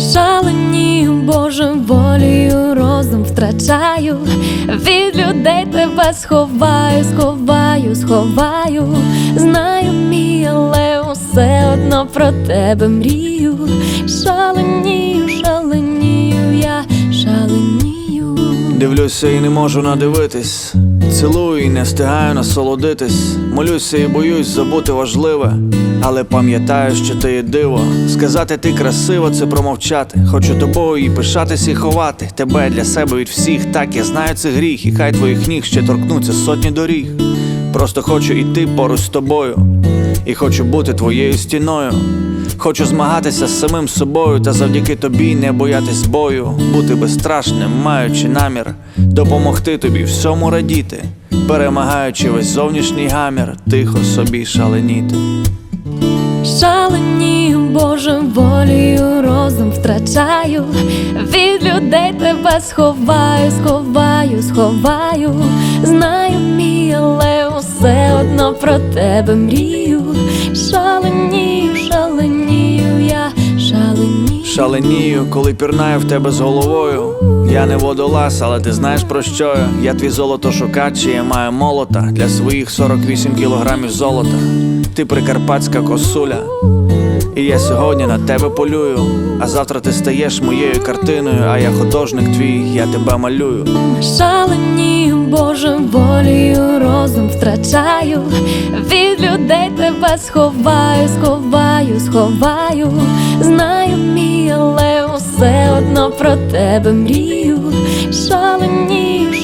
Шаленію Божим волею розум втрачаю, від людей тебе сховаю, сховаю, сховаю, знаю мій, але усе одно про тебе мрію. Шаленію, шаленію, я шаленію. Дивлюся і не можу надивитись. Цілую і не встигаю насолодитись. Молюся і боюсь забути важливе. Але пам'ятаю, що ти є диво. Сказати ти красиво, це промовчати. Хочу тобою і пишатись і ховати. Тебе для себе від всіх. Так я знаю це гріх, і хай твоїх ніг ще торкнуться сотні доріг. Просто хочу йти поруч з тобою, і хочу бути твоєю стіною. Хочу змагатися з самим собою та завдяки тобі не боятись бою, бути безстрашним, маючи намір, допомогти тобі всьому радіти, перемагаючи весь зовнішній гамір, тихо собі шаленіти. Шаленію Божим волею розум втрачаю, від людей тебе сховаю, сховаю, сховаю, знаю про тебе мрію. Шаленію, шаленію, я шаленію. Шаленію, коли пірнаю в тебе з головою. Я не водолаз, але ти знаєш про що я. Я твій золото шукач, і я маю молота для своїх 48 кілограмів золота. Ти прикарпатська косуля. І я сьогодні на тебе полюю. А завтра ти стаєш моєю картиною, а я художник твій, я тебе малюю. Шаленію Божим волею розум втрачаю, від людей тебе сховаю, сховаю, сховаю, знаю мій, але все одно про тебе мрію. Шаленію,